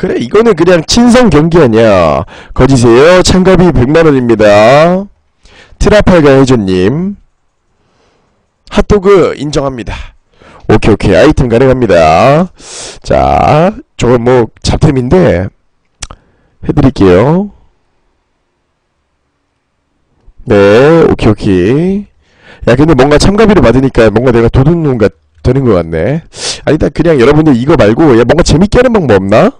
그래 이거는 그냥 친선 경기 아니야. 거지세요. 참가비 100만원입니다. 트라팔가 해전님. 핫도그 인정합니다. 오케이 오케이. 아이템 가능합니다. 자 저거 뭐 잡템인데 해드릴게요. 네 오케이 오케이. 야 근데 뭔가 참가비를 받으니까 뭔가 내가 도둑놈 같 되는 것 같네. 아니다 그냥 여러분들 이거 말고 야 뭔가 재밌게 하는 방법 없나?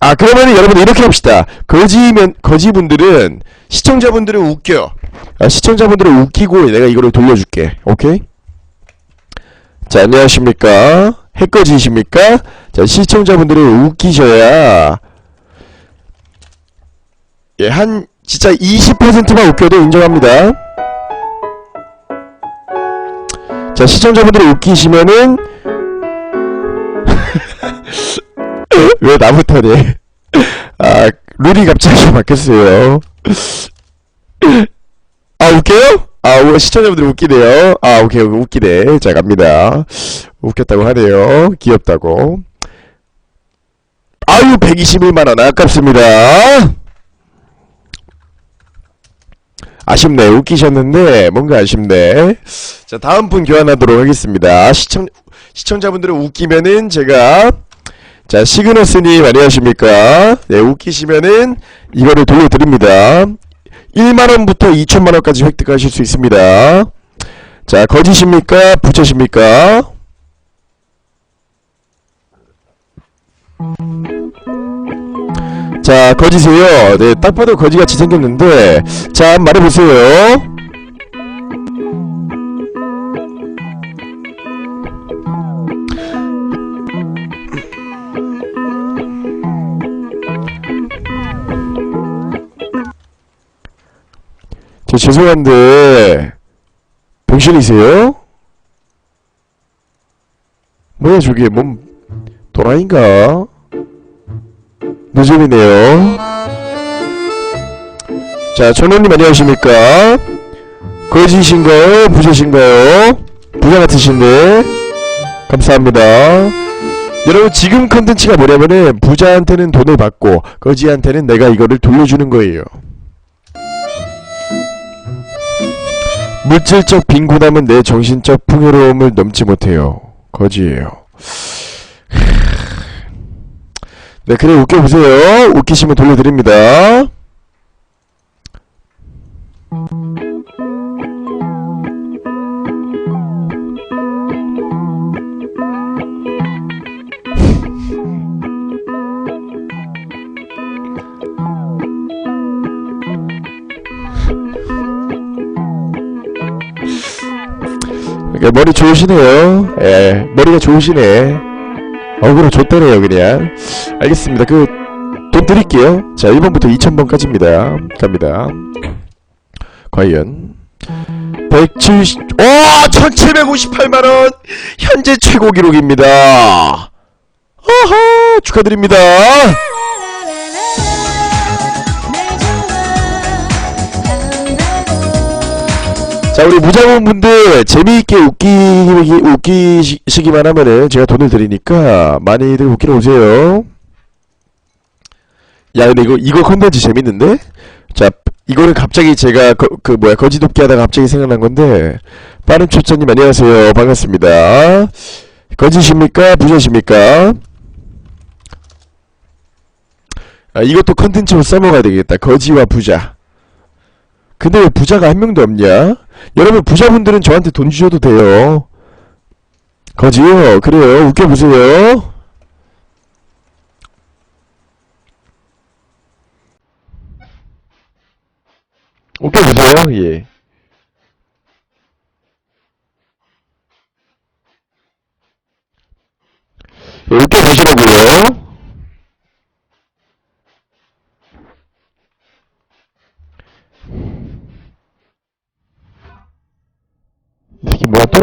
아 그러면은 여러분들 이렇게 합시다. 거지면 거지분들은 시청자분들은 웃겨. 아, 시청자분들은 웃기고 내가 이거를 돌려줄게. 오케이? 자 안녕하십니까? 해꺼지십니까? 자 시청자분들은 웃기셔야 예한 진짜 20%만 웃겨도 인정합니다. 자 시청자분들이 웃기시면은 왜 나부터니? 아 룰이 갑자기 바뀌었어요. 아 웃겨요? 아 우- 시청자분들이 웃기네요. 아 오케이, 웃기네. 자 갑니다. 웃겼다고 하네요. 귀엽다고. 아유 121만원 아깝습니다. 아쉽네. 웃기셨는데 뭔가 아쉽네. 자 다음 분 교환하도록 하겠습니다. 시청 시청자분들은 웃기면은 제가 자 시그너스님 안녕하십니까? 네 웃기시면은 이거를 돌려드립니다. 1만원부터 2천만원까지 획득하실 수 있습니다. 자 거짓입니까? 부채십니까? 자 거지세요. 네 딱 봐도 거지같이 생겼는데 자 말해보세요 저 죄송한데 병신이세요? 뭐야 저게? 몸 도라인가? 노잼이네요. 자 전원님 안녕하십니까? 거지신가요? 부자신가요? 부자 같으신데? 감사합니다. 여러분 지금 컨텐츠가 뭐냐면은 부자한테는 돈을 받고 거지한테는 내가 이거를 돌려주는 거예요 물질적 빈곤함은 내 정신적 풍요로움을 넘지 못해요. 거지예요. 네 그래 웃겨보세요. 웃기시면 돌려드립니다 그러니까 머리 좋으시네요. 예 머리가 좋으시네. 어그로 좋다네요 그냥. 알겠습니다. 그 돈 드릴게요. 자 1번부터 2000번까지입니다. 갑니다. 과연. 170 오! 1758만원! 현재 최고 기록입니다. 어허 축하드립니다 자 우리 무장원분들 재미있게 웃기, 웃기시기만 하면은 제가 돈을 드리니까 많이들 웃기러 오세요. 야 근데 이거 이거 컨텐츠 재밌는데? 자 이거는 갑자기 제가 거, 그 뭐야 거지돕기 하다가 갑자기 생각난 건데. 빠른 초짜님 안녕하세요. 반갑습니다. 거지십니까? 부자십니까? 아 이것도 컨텐츠로 써먹어야 되겠다. 거지와 부자. 근데 왜 부자가 한 명도 없냐? 여러분 부자분들은 저한테 돈 주셔도 돼요. 거지요? 그래요? 웃겨보세요. 웃겨보세요. 예. 예, 웃겨보시라고요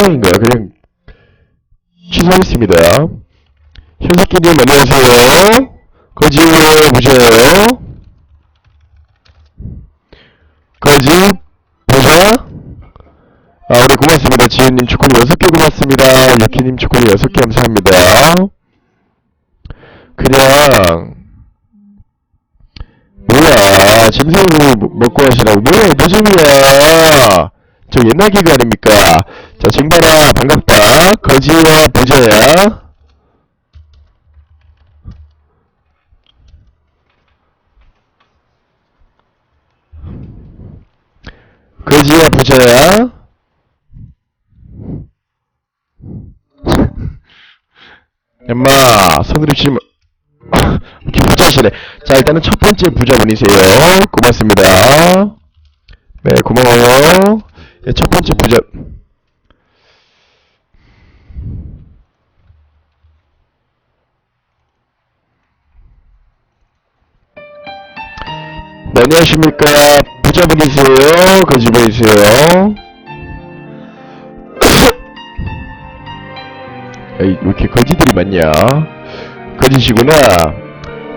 뭐야 또라이인가요? 그냥 취소하겠습니다. 현석기님 안녕하세요. 거지예요, 무죄예요. 거지, 보자. 아, 우리 고맙습니다. 지은님 초콜릿 6개 고맙습니다. 유키님 초콜릿 6개 감사합니다. 그냥 뭐야 짐승을 먹고 하시라고 뭐야 노잼이야 저 옛날 개그 아닙니까 자 쟁반아 반갑다. 거지와 부자야. 거지와 부자야. 엄마 손으로 치면 부자시네. 자 일단은 첫 번째 부자분이세요. 고맙습니다. 네 고마워요. 예, 첫 번째 부자 안녕하십니까 부자분이세요 거지분이세요 에이, 왜 이렇게 거지들이 많냐? 거지시구나. 자,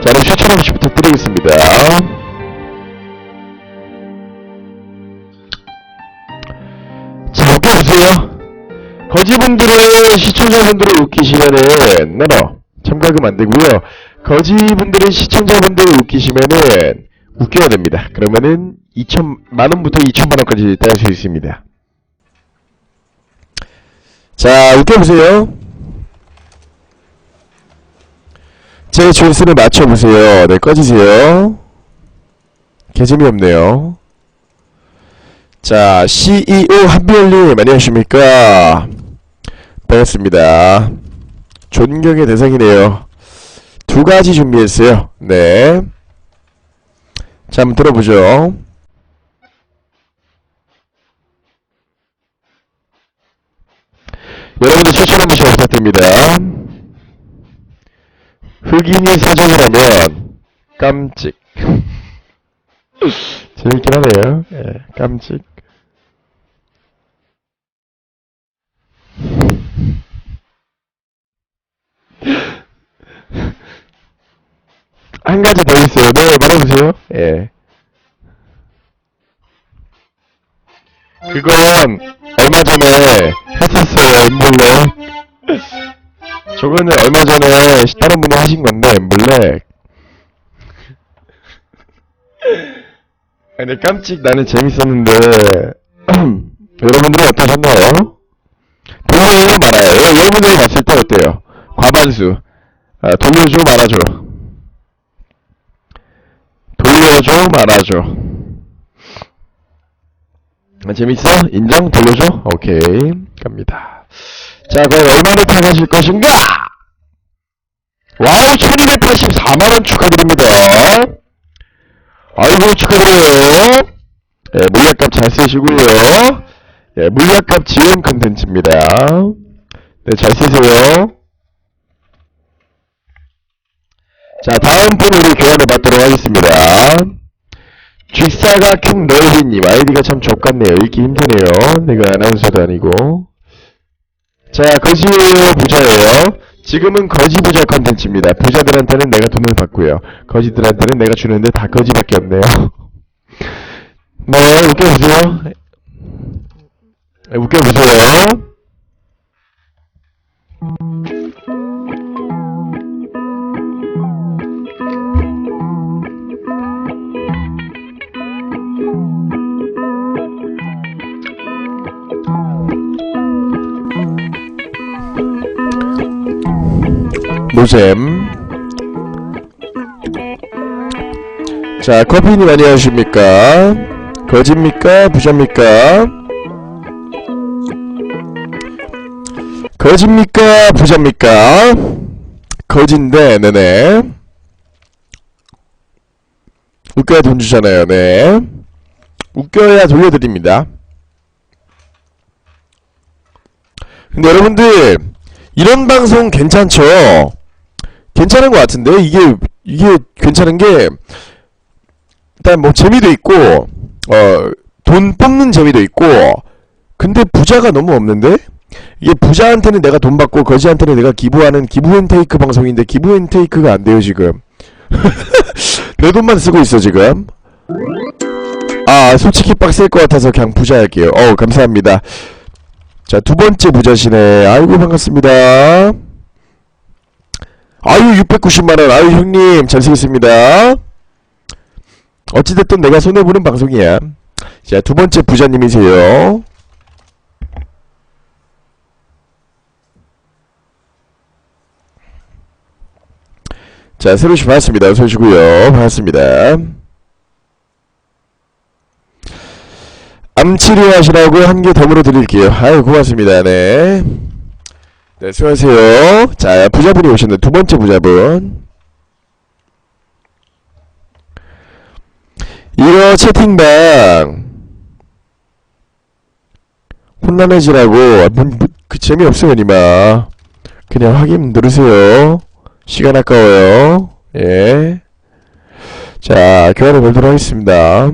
그럼 추천 한 번씩 부탁드리겠습니다. 자, 웃겨보세요. 거지분들은 시청자분들을 웃기시면은, 너너, 참가금 안 되고요 거지분들은 시청자분들을 웃기시면은, 웃겨야 됩니다. 그러면은, 2천, 만원부터 2천만원까지 딸수 있습니다. 자, 웃겨보세요. 제 조회수를 맞춰보세요. 네, 꺼지세요. 개재미 없네요. 자, CEO 한비엘님, 안녕하십니까. 반갑습니다. 존경의 대상이네요. 두 가지 준비했어요. 네. 자, 한번 들어보죠. 여러분들 추천 한 번씩 부탁드립니다. 흑인이 하면 깜찍. 재밌긴 하네요. 예, 깜찍. 한 가지 더 있어요. 네 말해보세요 예. 그건 얼마 전에 했었어요 엠블랙 저거는 얼마 전에 다른 분이 하신 건데 엠블랙 근데 깜찍 나는 재밌었는데 여러분들은 어떠셨나요? 돌려요 말아요. 여- 여러분들이 봤을 때 어때요? 과반수. 아, 돌려줘 말아줘 돌려줘 말아줘 아, 재밌어? 인정? 돌려줘? 오케이 갑니다 자, 과연 얼마를 타가실 것인가? 와우, 1284만원 축하드립니다. 아이고, 축하드려요. 예, 물약값 잘 쓰시고요. 예, 물약값 지원 컨텐츠입니다. 네, 잘 쓰세요. 자, 다음 분 우리 교환을 받도록 하겠습니다. 쥐사각형 너희님, 아이디가 참 족같네요. 읽기 힘드네요. 내가 아나운서도 아니고. 자, 거지예요, 부자예요. 지금은 거지 부자 컨텐츠입니다. 부자들한테는 내가 돈을 받고요. 거지들한테는 내가 주는데 다 거지밖에 없네요. 네, 웃겨보세요. 네, 웃겨보세요. 노잼. 자, 커피님 안녕하십니까? 거짓입니까? 부자입니까? 거짓입니까? 부자입니까? 거진데, 네네. 웃겨야 돈 주잖아요, 네. 웃겨야 돌려드립니다. 근데 여러분들, 이런 방송 괜찮죠? 괜찮은 것 같은데 이게 이게 괜찮은 게 일단 뭐 재미도 있고 어 돈 뽑는 재미도 있고 근데 부자가 너무 없는데? 이게 부자한테는 내가 돈 받고 거지한테는 내가 기부하는 기부앤테이크 방송인데 기부앤테이크가 안 돼요 지금. 내 돈만 쓰고 있어 지금. 아 솔직히 빡셀 것 같아서 그냥 부자 할게요. 어 감사합니다. 자, 두 번째 부자시네. 아이고, 반갑습니다. 아유 690만원. 아유 형님. 잘 쓰겠습니다. 어찌됐든 내가 손해보는 방송이야. 자 두번째 부자님이세요. 자 새로시 반갑습니다. 어서 오시고요. 반갑습니다. 암 치료 하시라고 한 개 덤으로 드릴게요. 아유 고맙습니다. 네 네, 수고하세요. 자, 부자분이 오셨네. 두 번째 부자분. 이거 채팅방. 혼란해지라고. 그 재미없어요, 니마. 그냥 확인 누르세요. 시간 아까워요. 예. 자, 교환을 걸도록 하겠습니다.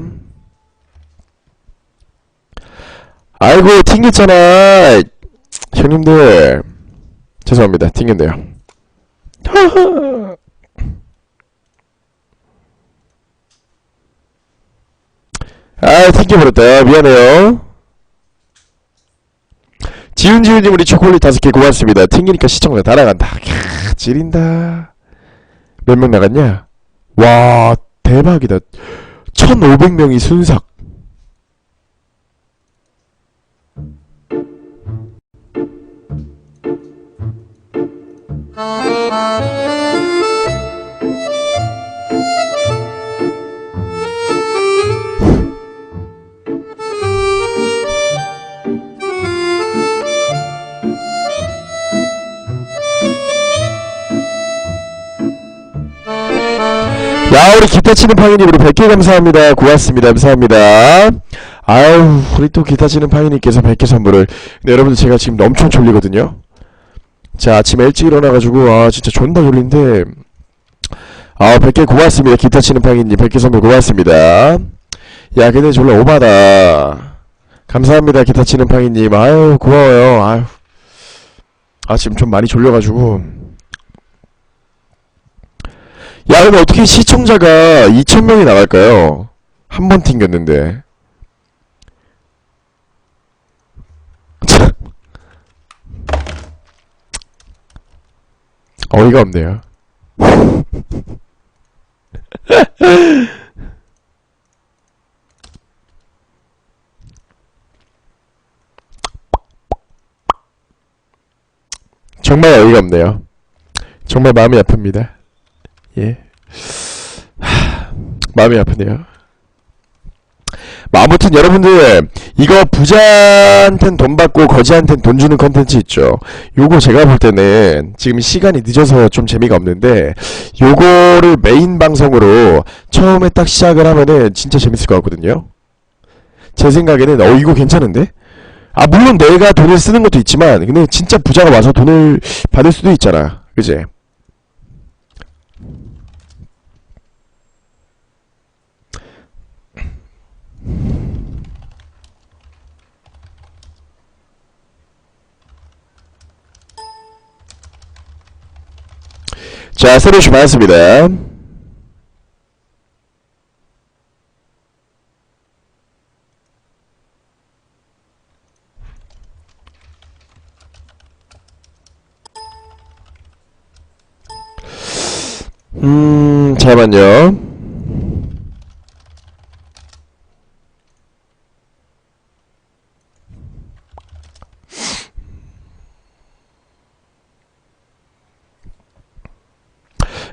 아이고, 튕겼잖아. 형님들. 죄송합니다. 튕겼네요. 아, 튕겨버렸다. 미안해요. 지훈지훈님 우리 초콜릿 다섯 개 고맙습니다. 튕기니까 시청자 다 나간다. 캬, 지린다. 몇 명 나갔냐? 와, 대박이다. 1500명이 순삭. 야 우리 기타 치는 팡이님 우리 100개 감사합니다. 고맙습니다. 감사합니다. 아유 우리 또 기타 치는 팡이님께서 100개 선물을. 근데 여러분들 제가 지금 엄청 졸리거든요 자 아침에 일찍 일어나가지고 아 진짜 존나 졸린데. 아 100개 고맙습니다. 기타 치는 팡이님 100개 선물 고맙습니다. 야 근데 졸라 오바다. 감사합니다 기타 치는 팡이님. 아유 고마워요. 아유. 아 지금 좀 많이 졸려가지고. 야, 근데 어떻게 시청자가 2,000명이 나갈까요? 한 번 튕겼는데. 참. 어이가 없네요. 정말 어이가 없네요. 정말 마음이 아픕니다. 예. 하, 마음이 아프네요. 뭐 아무튼 여러분들 이거 부자한텐 돈 받고 거지한텐 돈 주는 컨텐츠 있죠. 요거 제가 볼 때는 지금 시간이 늦어서 좀 재미가 없는데 요거를 메인 방송으로 처음에 딱 시작을 하면은 진짜 재밌을 것 같거든요. 제 생각에는 어 이거 괜찮은데? 아 물론 내가 돈을 쓰는 것도 있지만 근데 진짜 부자가 와서 돈을 받을 수도 있잖아. 그지? 자, 오신 반갑습니다. 음, 잠깐만요.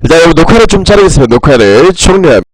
일단 여러분 녹화를 좀 자르겠습니다. 녹화를 총리합니다.